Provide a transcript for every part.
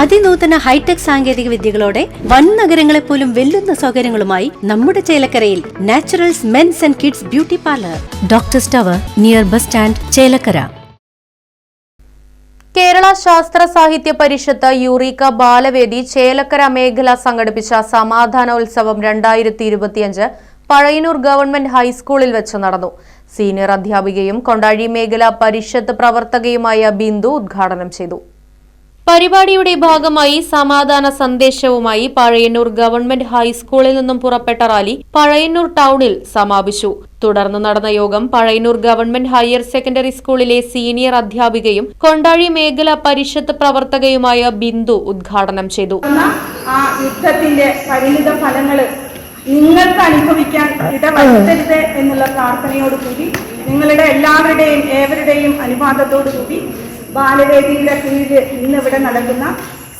അതിനൂതന hi tech സാങ്കേതിക വിദ്യകളോടെ വൻ നഗരങ്ങളെ പോലും വെല്ലുന്ന സൗകര്യങ്ങളുമായി നമ്മുടെ ചേലക്കരയിൽ Naturals men's and kids beauty parlour. Doctor സ്റ്റവർ near bus stand Chelakkara. Kerala Sasthra Sahithya Parishad Eureka Balavedi Chelakkara മേഖല സംഘടിപ്പിച്ച സമാധാനോത്സവം രണ്ടായിരത്തി ഇരുപത്തിയഞ്ച് പഴയനൂർ ഗവൺമെന്റ് ഹൈസ്കൂളിൽ വെച്ച് നടന്നു. സീനിയർ അധ്യാപികയും കൊണ്ടാഴി മേഖല പരിഷത്ത് പ്രവർത്തകയുമായ ബിന്ദു ഉദ്ഘാടനം ചെയ്തു. പരിപാടിയുടെ ഭാഗമായി സമാധാന സന്ദേശവുമായി പഴയന്നൂർ ഗവൺമെന്റ് ഹൈസ്കൂളിൽ നിന്നും പുറപ്പെട്ട റാലി പഴയന്നൂർ ടൗണിൽ സമാപിച്ചു. തുടർന്ന് നടന്ന യോഗം പഴയന്നൂർ ഗവൺമെന്റ് ഹയർ സെക്കൻഡറി സ്കൂളിലെ സീനിയർ അധ്യാപികയും കൊണ്ടാഴി മേഖല പരിഷത്ത് പ്രവർത്തകയുമായ ബിന്ദു ഉദ്ഘാടനം ചെയ്തു. ആ യുദ്ധത്തിന്റെ പരിണിത ഫലങ്ങൾ നിങ്ങൾക്ക് അനുഭവിക്കാൻ ഇടവരുത്തരുത് എന്നുള്ള പ്രാർത്ഥനയോടുകൂടി നിങ്ങളുടെ എല്ലാവരുടെയും ഏവരുടെയും അനുവാദത്തോടുകൂടി ബാലവേദിയുടെ കീഴിൽ ഇന്നിവിടെ നടക്കുന്ന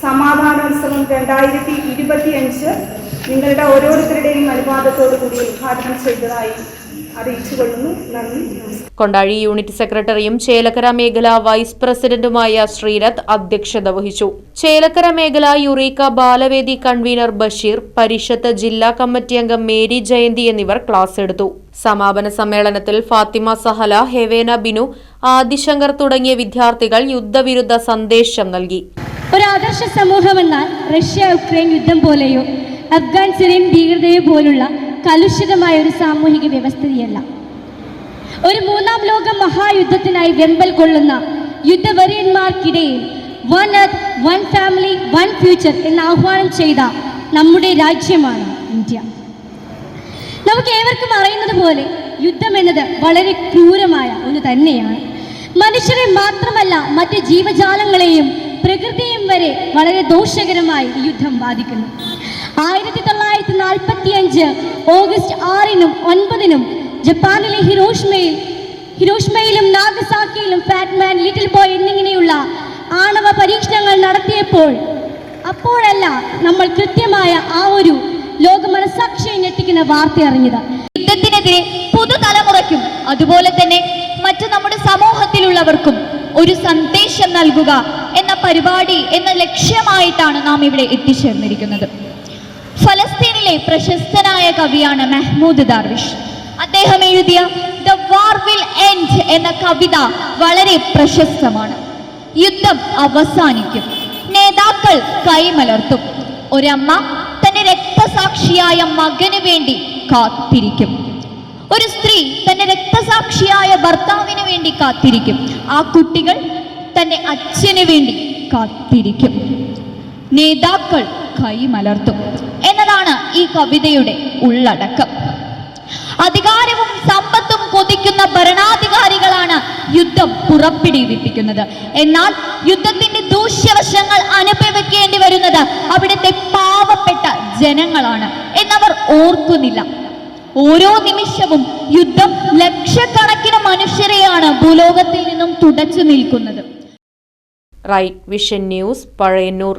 സമാധാനോത്സവം രണ്ടായിരത്തി ഇരുപത്തിയഞ്ച് നിങ്ങളുടെ ഓരോരുത്തരുടെയും അനുവാദത്തോടു കൂടി ഉദ്ഘാടനം ചെയ്തതായി കൊണ്ടാഴി യൂണിറ്റ് സെക്രട്ടറിയും ചേലക്കര മേഖല വൈസ് പ്രസിഡന്റുമായ ശ്രീരഥ് അധ്യക്ഷത വഹിച്ചു. ചേലക്കര മേഖല യുറീക്ക ബാലവേദി കൺവീനർ ബഷീർ പരിഷത്ത് ജില്ലാ കമ്മിറ്റി അംഗം മേരി ജയന്തി എന്നിവർ ക്ലാസ് എടുത്തു. സമാപന സമ്മേളനത്തിൽ ഫാത്തിമ സഹല ഹെവേന ബിനു ആദിശങ്കർ തുടങ്ങിയ വിദ്യാർത്ഥികൾ യുദ്ധവിരുദ്ധ സന്ദേശം നൽകി. ഒരു ആദർശ സമൂഹമെന്നാൽ റഷ്യ ഉക്രൈൻ യുദ്ധം പോലെയോ അഫ്ഗാൻ സിറിയൻ ഭീകരതയോ പോലുള്ള കലുഷിതമായ ഒരു സാമൂഹിക വ്യവസ്ഥിതിയല്ല. ഒരു മൂന്നാം ലോക മഹായുദ്ധത്തിനായി വെമ്പൽ കൊള്ളുന്ന യുദ്ധവര്യന്മാർക്കിടയിൽ one earth one family one future എന്ന് ആഹ്വാനം ചെയ്ത നമ്മുടെ രാജ്യമാണ് നമുക്ക് ഏവർക്കും അറിയുന്നത് പോലെ യുദ്ധം എന്നത് വളരെ ക്രൂരമായ ഒന്ന് തന്നെയാണ്. മനുഷ്യരെ മാത്രമല്ല മറ്റ് ജീവജാലങ്ങളെയും പ്രകൃതിയും വരെ വളരെ ദോഷകരമായി യുദ്ധം ബാധിക്കുന്നു. ആയിരത്തി തൊള്ളായിരത്തി നാൽപ്പത്തി അഞ്ച് ഓഗസ്റ്റ് ആറിനും ഒൻപതിനും ജപ്പാനിലെ ഹിരോഷ്മയിൽ ഹിരോഷ്മയിലും നാഗസാക്കിയിലും ഫാറ്റ്മാൻ ലിറ്റിൽ ബോയ് എന്നിങ്ങനെയുള്ള ആണവ പരീക്ഷണങ്ങൾ നടത്തിയപ്പോൾ അപ്പോഴല്ല നമ്മൾ കൃത്യമായ ആ ഒരു ലോക മനസാക്ഷിയെ ഞെട്ടിക്കുന്ന വാർത്ത അറിഞ്ഞത്. യുദ്ധത്തിനെതിരെ പുതുതലമുറയ്ക്കും അതുപോലെ തന്നെ മറ്റു നമ്മുടെ സമൂഹത്തിലുള്ളവർക്കും ഒരു സന്ദേശം നൽകുക എന്ന പരിപാടി എന്ന ലക്ഷ്യമായിട്ടാണ് നാം ഇവിടെ എത്തിച്ചേർന്നിരിക്കുന്നത്. ഫലസ്തീനിലെ പ്രശസ്തനായ കവിയാണ് മെഹ്മൂദ് ദാർവിഷ്. അദ്ദേഹം എഴുതിയ ദ വാർ വിൽ എൻഡ് എന്ന കവിത വളരെ പ്രശസ്തമാണ്. യുദ്ധം അവസാനിക്കും. നേതാക്കൾ കൈമലർത്തും. ഒരമ്മ രക്തസാക്ഷിയായ മകന് വേണ്ടി കാത്തിരിക്കും. ഒരു സ്ത്രീ തന്റെ രക്തസാക്ഷിയായ ഭർത്താവിന് വേണ്ടി കാത്തിരിക്കും. ആ കുട്ടികൾ തന്റെ അച്ഛന് വേണ്ടി കാത്തിരിക്കും. നേതാക്കൾ കൈമലർത്തും. എന്നതാണ് ഈ കവിതയുടെ ഉള്ളടക്കം. അധികാരവും സമ്പത്തും കൊതിക്കുന്ന ഭരണാധികാരികളാണ് യുദ്ധം പുറപ്പെടുവിപ്പിക്കുന്നത്. എന്നാൽ യുദ്ധത്തിന്റെ ദൂഷ്യവശങ്ങൾ അനുഭവിക്കേണ്ടി വരുന്നത് അവിടുത്തെ പാവപ്പെട്ട ജനങ്ങളാണ് എന്നവർ ഓർക്കുന്നില്ല. ഓരോ നിമിഷവും യുദ്ധം ലക്ഷക്കണക്കിന് മനുഷ്യരെയാണ് ഭൂലോകത്തിൽ നിന്നും തുടച്ചു നിൽക്കുന്നത്. Right Vision News Pazhayannur.